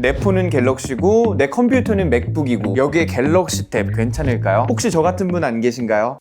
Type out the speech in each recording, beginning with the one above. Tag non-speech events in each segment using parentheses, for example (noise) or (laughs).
내 폰은 갤럭시고 내 컴퓨터는 맥북이고 여기에 갤럭시 탭 괜찮을까요? 혹시 저 같은 분 안 계신가요?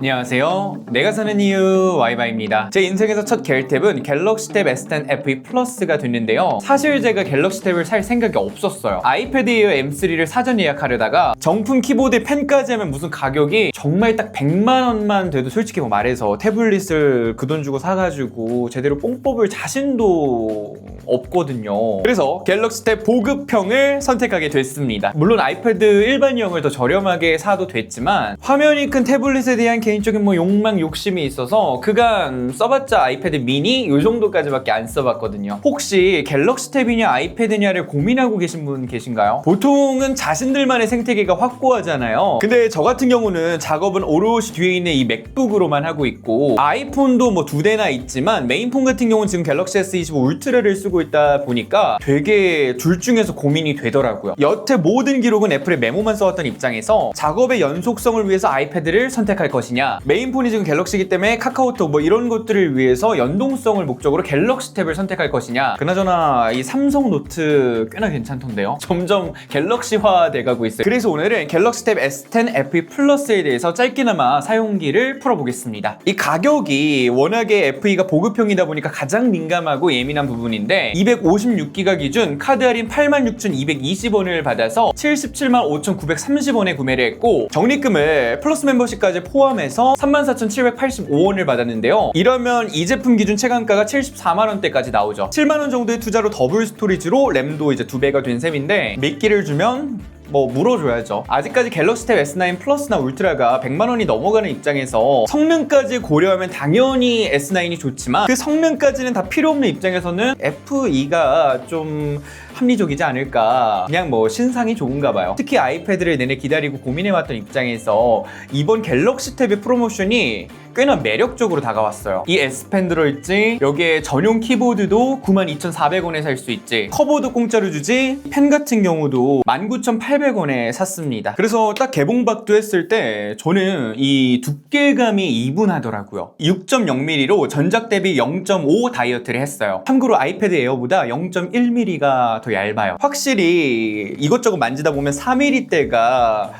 안녕하세요. 내가 사는 이유 와이바입니다. 제 인생에서 첫 갤탭은 갤럭시 탭 S10 FE 플러스가 됐는데요. 사실 제가 갤럭시 탭을 살 생각이 없었어요. 아이패드 에어 M3를 사전 예약하려다가 정품 키보드 펜까지 하면 무슨 가격이 정말 딱 100만 원만 돼도 솔직히 뭐 말해서 태블릿을 그 돈 주고 사가지고 제대로 뽕 뽑을 자신도 없거든요. 그래서 갤럭시 탭 보급형을 선택하게 됐습니다. 물론 아이패드 일반형을 더 저렴하게 사도 됐지만 화면이 큰 태블릿에 대한 개인적인 뭐 욕망 욕심이 있어서 그간 써봤자 아이패드 미니 요 정도까지밖에 안 써봤거든요. 혹시 갤럭시 탭이냐 아이패드냐를 고민하고 계신 분 계신가요? 보통은 자신들만의 생태계가 확고하잖아요. 근데 저 같은 경우는 작업은 오롯이 뒤에 있는 이 맥북으로만 하고 있고 아이폰도 뭐 두 대나 있지만 메인폰 같은 경우는 지금 갤럭시 S25 울트라를 쓰고 있다 보니까 되게 둘 중에서 고민이 되더라고요. 여태 모든 기록은 애플의 메모만 써왔던 입장에서 작업의 연속성을 위해서 아이패드를 선택할 것이냐 메인폰이 지금 갤럭시이기 때문에 카카오톡 뭐 이런 것들을 위해서 연동성을 목적으로 갤럭시 탭을 선택할 것이냐? 그나저나 이 삼성 노트 꽤나 괜찮던데요? (laughs) 점점 갤럭시화 돼가고 있어요. 그래서 오늘은 갤럭시 탭 S10 FE 플러스에 대해서 짧게나마 사용기를 풀어보겠습니다. 이 가격이 워낙에 FE가 보급형이다 보니까 가장 민감하고 예민한 부분인데 256기가 기준 카드 할인 86,220원을 받아서 77만 5,930원에 구매를 했고 적립금을 플러스 멤버십까지 포함해 서 34,785원을 받았는데요. 이러면 이 제품 기준 체감가가 74만 원대까지 나오죠. 7만 원 정도의 투자로 더블 스토리지로 램도 이제 두 배가 된 셈인데 미끼를 주면 뭐 물어줘야죠. 아직까지 갤럭시 탭 S9 플러스나 울트라가 100만 원이 넘어가는 입장에서 성능까지 고려하면 당연히 S9이 좋지만 그 성능까지는 다 필요 없는 입장에서는 FE가 좀 합리적이지 않을까. 그냥 뭐 신상이 좋은가 봐요. 특히 아이패드를 내내 기다리고 고민해왔던 입장에서 이번 갤럭시 탭의 프로모션이 꽤나 매력적으로 다가왔어요. 이 S펜 들어있지, 여기에 전용 키보드도 92,400원에 살 수 있지, 커버도 공짜로 주지, 펜 같은 경우도 19,800원에 샀습니다. 그래서 딱 개봉박도 했을 때 저는 이 두께감이 이분하더라고요. 6.0mm로 전작 대비 0.5 다이어트를 했어요. 참고로 아이패드 에어보다 0.1mm가 더 얇아요. 확실히 이것저것 만지다 보면 4mm대가 뭐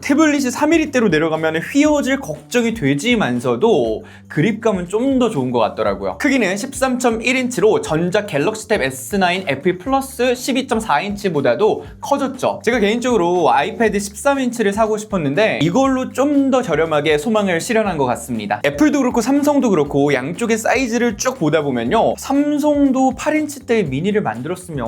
태블릿이 3mm대로 내려가면 휘어질 걱정이 되지만서도 그립감은 좀 더 좋은 것 같더라고요. 크기는 13.1인치로 전작 갤럭시 탭 S9 FE 플러스 12.4인치보다도 커졌죠. 제가 개인적으로 아이패드 13인치를 사고 싶었는데 이걸로 좀 더 저렴하게 소망을 실현한 것 같습니다. 애플도 그렇고 삼성도 그렇고 양쪽의 사이즈를 쭉 보다 보면요. 삼성도 8인치대의 미니를 만들었으면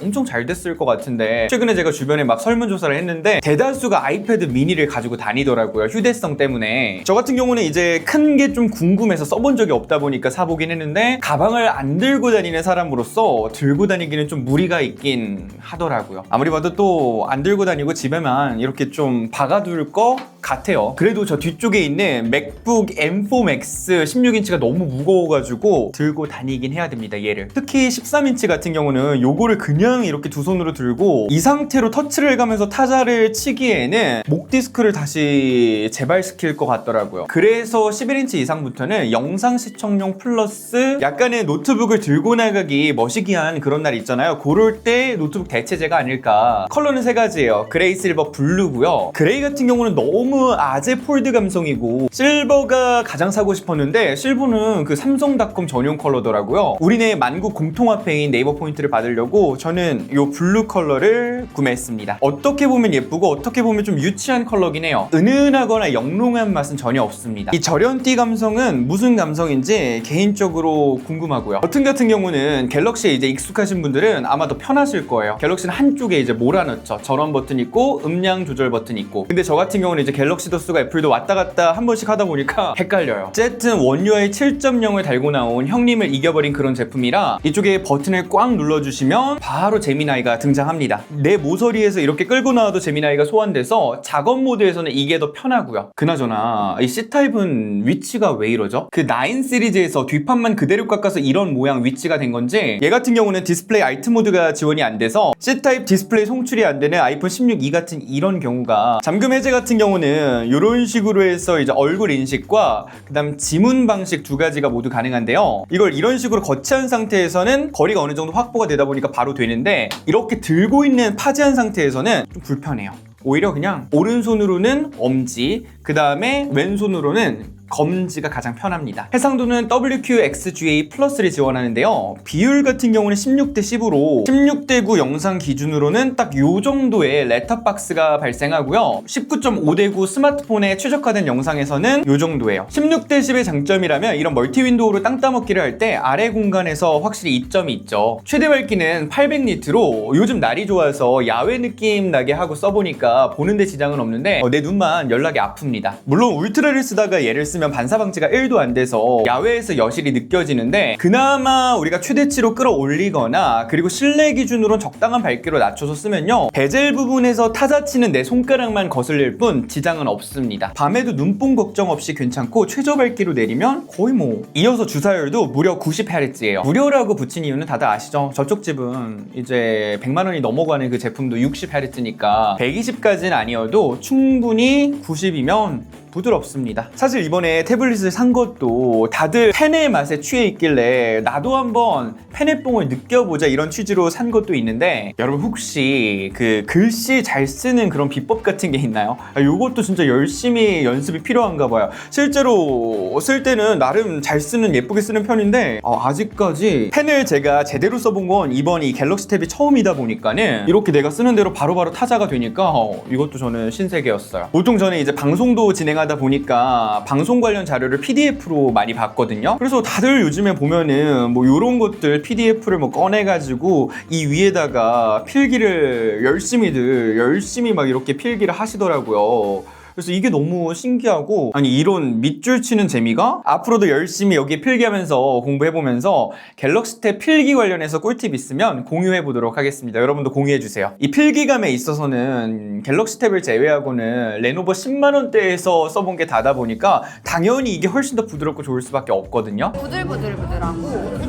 엄청 잘 됐을 것 같은데 최근에 제가 주변에 막 설문조사를 했는데 대다수가 아이패드 미니를 가지고 다니더라고요. 휴대성 때문에. 저 같은 경우는 이제 큰 게 좀 궁금해서 써본 적이 없다 보니까 사보긴 했는데 가방을 안 들고 다니는 사람으로서 들고 다니기는 좀 무리가 있긴 하더라고요. 아무리 봐도 또 안 들고 다니고 집에만 이렇게 좀 박아둘 것 같아요. 그래도 저 뒤쪽에 있는 맥북 M4 Max 16인치가 너무 무거워가지고 들고 다니긴 해야 됩니다. 얘를. 특히 13인치 같은 경우는 요거를 그냥 이렇게 두 손으로 들고 이 상태로 터치를 가면서 타자를 치기에는 목 디스크를 다시 재발시킬 것 같더라고요. 그래서 11인치 이상부터는 영상 시청용 플러스 약간의 노트북을 들고 나가기 머시기한 그런 날 있잖아요. 그럴 때 노트북 대체제가 아닐까. 컬러는 세 가지예요. 그레이, 실버, 블루고요. 그레이 같은 경우는 너무 아재 폴드 감성이고 실버가 가장 사고 싶었는데 실버는 그 삼성닷컴 전용 컬러더라고요. 우리네 만국 공통화폐인 네이버 포인트를 받으려고 저는 이 블루 컬러를 구매했습니다. 어떻게 보면 예쁘고 어떻게 보면 좀 유치 한 컬러긴 해요. 은은하거나 영롱한 맛은 전혀 없습니다. 이 절연띠 감성은 무슨 감성인지 개인적으로 궁금하고요. 버튼 같은 경우는 갤럭시에 이제 익숙하신 분들은 아마 더 편하실 거예요. 갤럭시는 한쪽에 이제 몰아넣죠. 전원 버튼 있고 음량 조절 버튼 있고. 근데 저 같은 경우는 이제 갤럭시 더스가 애플도 왔다 갔다 한 번씩 하다 보니까 (laughs) 헷갈려요. 어쨌든 원UI 7.0을 달고 나온 형님을 이겨버린 그런 제품이라 이쪽에 버튼을 꽉 눌러주시면 바로 제미나이가 등장합니다. 내 모서리에서 이렇게 끌고 나와도 제미나이가 소환돼서 작업 모드에서는 이게 더 편하고요. 그나저나 이 C타입은 위치가 왜 이러죠? 그 9 시리즈에서 뒷판만 그대로 깎아서 이런 모양 위치가 된 건지 얘 같은 경우는 디스플레이 알트 모드가 지원이 안 돼서 C타입 디스플레이 송출이 안 되는 아이폰 16e 같은 이런 경우가 잠금 해제 같은 경우는 이런 식으로 해서 이제 얼굴 인식과 그다음 지문 방식 두 가지가 모두 가능한데요. 이걸 이런 식으로 거치한 상태에서는 거리가 어느 정도 확보가 되다 보니까 바로 되는데 이렇게 들고 있는 파지한 상태에서는 좀 불편해요. 오히려 그냥 오른손으로는 엄지, 그 다음에 왼손으로는 검지가 가장 편합니다. 해상도는 WQXGA 플러스를 지원하는데요. 비율 같은 경우는 16대 10으로 16대 9 영상 기준으로는 딱 요 정도의 렛터박스가 발생하고요. 19.5대 9 스마트폰에 최적화된 영상에서는 요 정도예요. 16대 10의 장점이라면 이런 멀티 윈도우로 땅 따먹기를 할 때 아래 공간에서 확실히 이점이 있죠. 최대 밝기는 800니트로 요즘 날이 좋아서 야외 느낌 나게 하고 써보니까 보는데 지장은 없는데 어, 내 눈만 연락이 아픕니다. 물론 울트라를 쓰다가 얘를 쓰면 반사 방지가 1도 안 돼서 야외에서 여실히 느껴지는데 그나마 우리가 최대치로 끌어올리거나 그리고 실내 기준으로 적당한 밝기로 낮춰서 쓰면요 베젤 부분에서 타자치는 내 손가락만 거슬릴 뿐 지장은 없습니다. 밤에도 눈뽕 걱정 없이 괜찮고 최저 밝기로 내리면 거의 뭐 이어서 주사율도 무려 90Hz예요. 무료라고 붙인 이유는 다들 아시죠? 저쪽 집은 이제 100만 원이 넘어가는 그 제품도 60Hz니까 120까지는 아니어도 충분히 90이면 부드럽습니다. 사실 이번에 태블릿을 산 것도 다들 펜의 맛에 취해 있길래 나도 한번 펜의 뽕을 느껴보자 이런 취지로 산 것도 있는데 여러분 혹시 그 글씨 잘 쓰는 그런 비법 같은 게 있나요? 아, 요것도 진짜 열심히 연습이 필요한가 봐요. 실제로 쓸 때는 나름 잘 쓰는 예쁘게 쓰는 편인데 어, 아직까지 펜을 제가 제대로 써본 건 이번 이 갤럭시 탭이 처음이다 보니까는 이렇게 내가 쓰는 대로 바로바로 타자가 되니까 어, 이것도 저는 신세계였어요. 보통 저는 이제 방송도 진행 하다 보니까 방송 관련 자료를 PDF로 많이 봤거든요. 그래서 다들 요즘에 보면은 뭐 이런 것들 PDF를 뭐 꺼내가지고 이 위에다가 필기를 열심히들 열심히 막 이렇게 필기를 하시더라고요. 그래서 이게 너무 신기하고 아니 이런 밑줄 치는 재미가 앞으로도 열심히 여기 필기하면서 공부해보면서 갤럭시 탭 필기 관련해서 꿀팁 있으면 공유해 보도록 하겠습니다. 여러분도 공유해 주세요. 이 필기감에 있어서는 갤럭시 탭을 제외하고는 레노버 10만 원대에서 써본 게 다다 보니까 당연히 이게 훨씬 더 부드럽고 좋을 수밖에 없거든요. 부들부들부들하고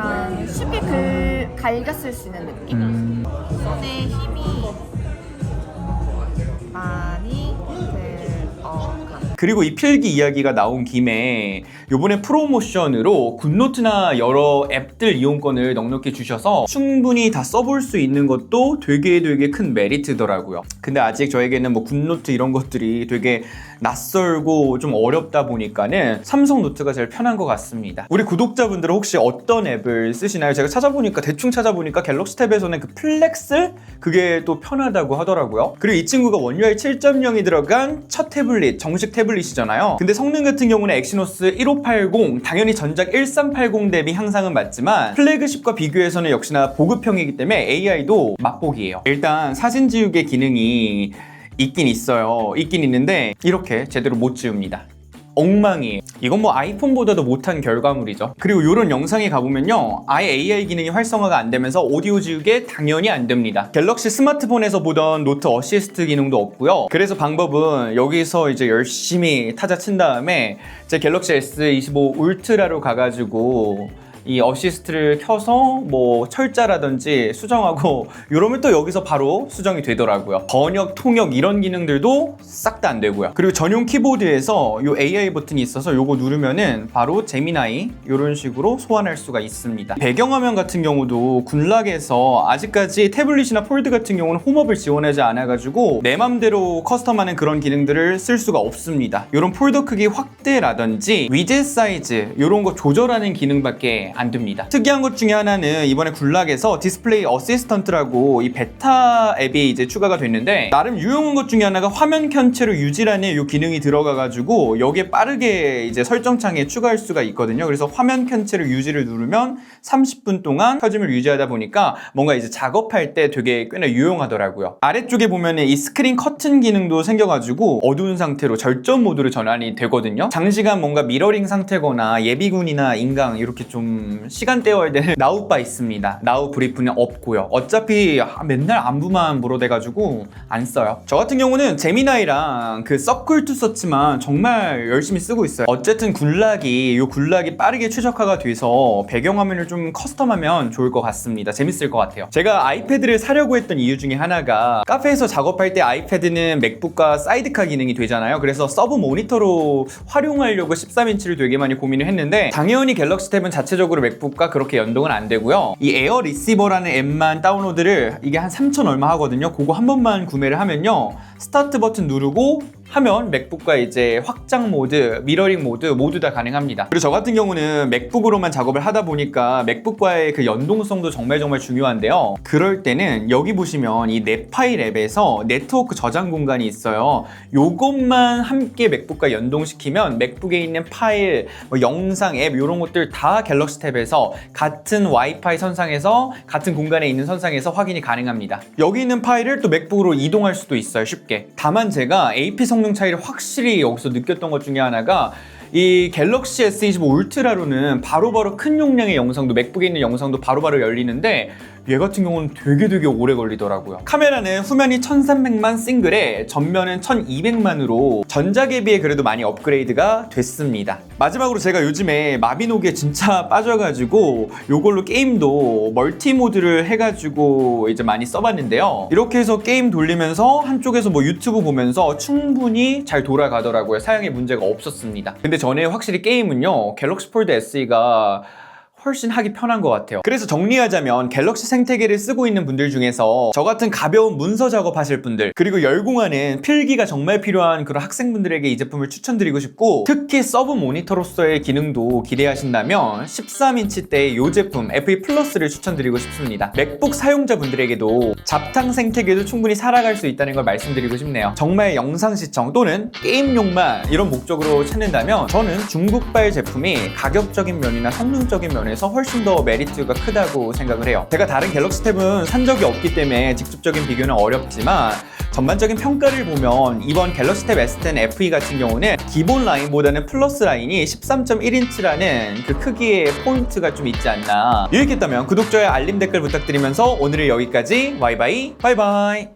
약간 쉽게 글, 갈겨 쓸 수 있는 느낌? 손에 힘이 그리고 이 필기 이야기가 나온 김에 요번에 프로모션으로 굿노트나 여러 앱들 이용권을 넉넉히 주셔서 충분히 다 써볼 수 있는 것도 되게 되게 큰 메리트더라고요. 근데 아직 저에게는 뭐 굿노트 이런 것들이 되게 낯설고 좀 어렵다 보니까는 삼성 노트가 제일 편한 것 같습니다. 우리 구독자분들은 혹시 어떤 앱을 쓰시나요? 제가 찾아보니까 대충 찾아보니까 갤럭시 탭에서는 그 플렉스 그게 또 편하다고 하더라고요. 그리고 이 친구가 원UI 7.0이 들어간 첫 태블릿, 정식 태블릿 이잖아요. 근데 성능 같은 경우는 엑시노스 1580, 당연히 전작 1380 대비 향상은 맞지만 플래그십과 비교해서는 역시나 보급형이기 때문에 AI도 맛보기예요. 일단 사진 지우개 기능이 있긴 있어요. 있긴 있는데 이렇게 제대로 못 지웁니다. 엉망이에요. 이건 뭐 아이폰보다도 못한 결과물이죠. 그리고 이런 영상에 가보면요. 아예 AI 기능이 활성화가 안 되면서 오디오 지우개 당연히 안 됩니다. 갤럭시 스마트폰에서 보던 노트 어시스트 기능도 없고요. 그래서 방법은 여기서 이제 열심히 타자 친 다음에 제 갤럭시 S25 울트라로 가가지고 이 어시스트를 켜서 뭐 철자라든지 수정하고 (laughs) 이러면 또 여기서 바로 수정이 되더라고요. 번역, 통역 이런 기능들도 싹 다 안 되고요. 그리고 전용 키보드에서 이 AI 버튼이 있어서 이거 누르면은 바로 제미나이 이런 식으로 소환할 수가 있습니다. 배경화면 같은 경우도 군락에서 아직까지 태블릿이나 폴드 같은 경우는 홈업을 지원하지 않아가지고 내 맘대로 커스텀하는 그런 기능들을 쓸 수가 없습니다. 이런 폴더 크기 확대라든지 위젯 사이즈 이런 거 조절하는 기능밖에 안 됩니다. 특이한 것 중에 하나는 이번에 굴락에서 디스플레이 어시스턴트라고 이 베타 앱이 이제 추가가 됐는데 나름 유용한 것 중에 하나가 화면 켠채로 유지라는 이 기능이 들어가가지고 여기에 빠르게 이제 설정창에 추가할 수가 있거든요. 그래서 화면 켠채로 유지를 누르면 30분 동안 켜짐을 유지하다 보니까 뭔가 이제 작업할 때 되게 꽤나 유용하더라고요. 아래쪽에 보면은 이 스크린 커튼 기능도 생겨가지고 어두운 상태로 절전 모드로 전환이 되거든요. 장시간 뭔가 미러링 상태거나 예비군이나 인강 이렇게 좀좀 시간 때워야 되는 나우바 있습니다. 나우 브리프는 없고요. 어차피 아, 맨날 안부만 물어대가지고 안 써요. 저 같은 경우는 제미나이랑 그 서클 투 서치만 정말 열심히 쓰고 있어요. 어쨌든 굴락이 이 굴락이 빠르게 최적화가 돼서 배경화면을 좀 커스텀하면 좋을 것 같습니다. 재밌을 것 같아요. 제가 아이패드를 사려고 했던 이유 중에 하나가 카페에서 작업할 때 아이패드는 맥북과 사이드카 기능이 되잖아요. 그래서 서브 모니터로 활용하려고 13인치를 되게 많이 고민을 했는데 당연히 갤럭시 탭은 자체적으로 맥북과 그렇게 연동은 안 되고요. 이 에어 리시버라는 앱만 다운로드를 이게 한 3천 얼마 하거든요. 그거 한 번만 구매를 하면요. 스타트 버튼 누르고 하면 맥북과 이제 확장 모드, 미러링 모드 모두 다 가능합니다. 그리고 저 같은 경우는 맥북으로만 작업을 하다 보니까 맥북과의 그 연동성도 정말 정말 중요한데요. 그럴 때는 여기 보시면 이 넷파일 앱에서 네트워크 저장 공간이 있어요. 요것만 함께 맥북과 연동시키면 맥북에 있는 파일, 뭐 영상 앱 이런 것들 다 갤럭시 탭에서 같은 와이파이 선상에서 같은 공간에 있는 선상에서 확인이 가능합니다. 여기 있는 파일을 또 맥북으로 이동할 수도 있어요. 쉽게. 다만 제가 AP 성능 차이를 확실히 여기서 느꼈던 것 중에 하나가 이 갤럭시 S25 울트라로는 바로바로 큰 용량의 영상도 맥북에 있는 영상도 바로바로 열리는데 얘 같은 경우는 되게 되게 오래 걸리더라고요. 카메라는 후면이 1300만 싱글에 전면은 1200만으로 전작에 비해 그래도 많이 업그레이드가 됐습니다. 마지막으로 제가 요즘에 마비노기에 진짜 (laughs) 빠져가지고 요걸로 게임도 멀티 모드를 해가지고 이제 많이 써봤는데요. 이렇게 해서 게임 돌리면서 한쪽에서 뭐 유튜브 보면서 충분히 잘 돌아가더라고요. 사양에 문제가 없었습니다. 근데 전에 확실히 게임은요 갤럭시 폴드 SE가 훨씬 하기 편한 것 같아요. 그래서 정리하자면 갤럭시 생태계를 쓰고 있는 분들 중에서 저 같은 가벼운 문서 작업하실 분들 그리고 열공하는 필기가 정말 필요한 그런 학생분들에게 이 제품을 추천드리고 싶고 특히 서브 모니터로서의 기능도 기대하신다면 13인치 대이 제품 FE 플러스를 추천드리고 싶습니다. 맥북 사용자분들에게도 잡탕 생태계도 충분히 살아갈 수 있다는 걸 말씀드리고 싶네요. 정말 영상 시청 또는 게임용만 이런 목적으로 찾는다면 저는 중국발 제품이 가격적인 면이나 성능적인 면에서 훨씬 더 메리트가 크다고 생각을 해요. 제가 다른 갤럭시 탭은 산 적이 없기 때문에 직접적인 비교는 어렵지만 전반적인 평가를 보면 이번 갤럭시 탭 S10 FE 같은 경우는 기본 라인보다는 플러스 라인이 13.1인치라는 그 크기의 포인트가 좀 있지 않나. 유익했다면 구독, 좋아요, 알림 댓글 부탁드리면서 오늘은 여기까지 와이바이 바이바이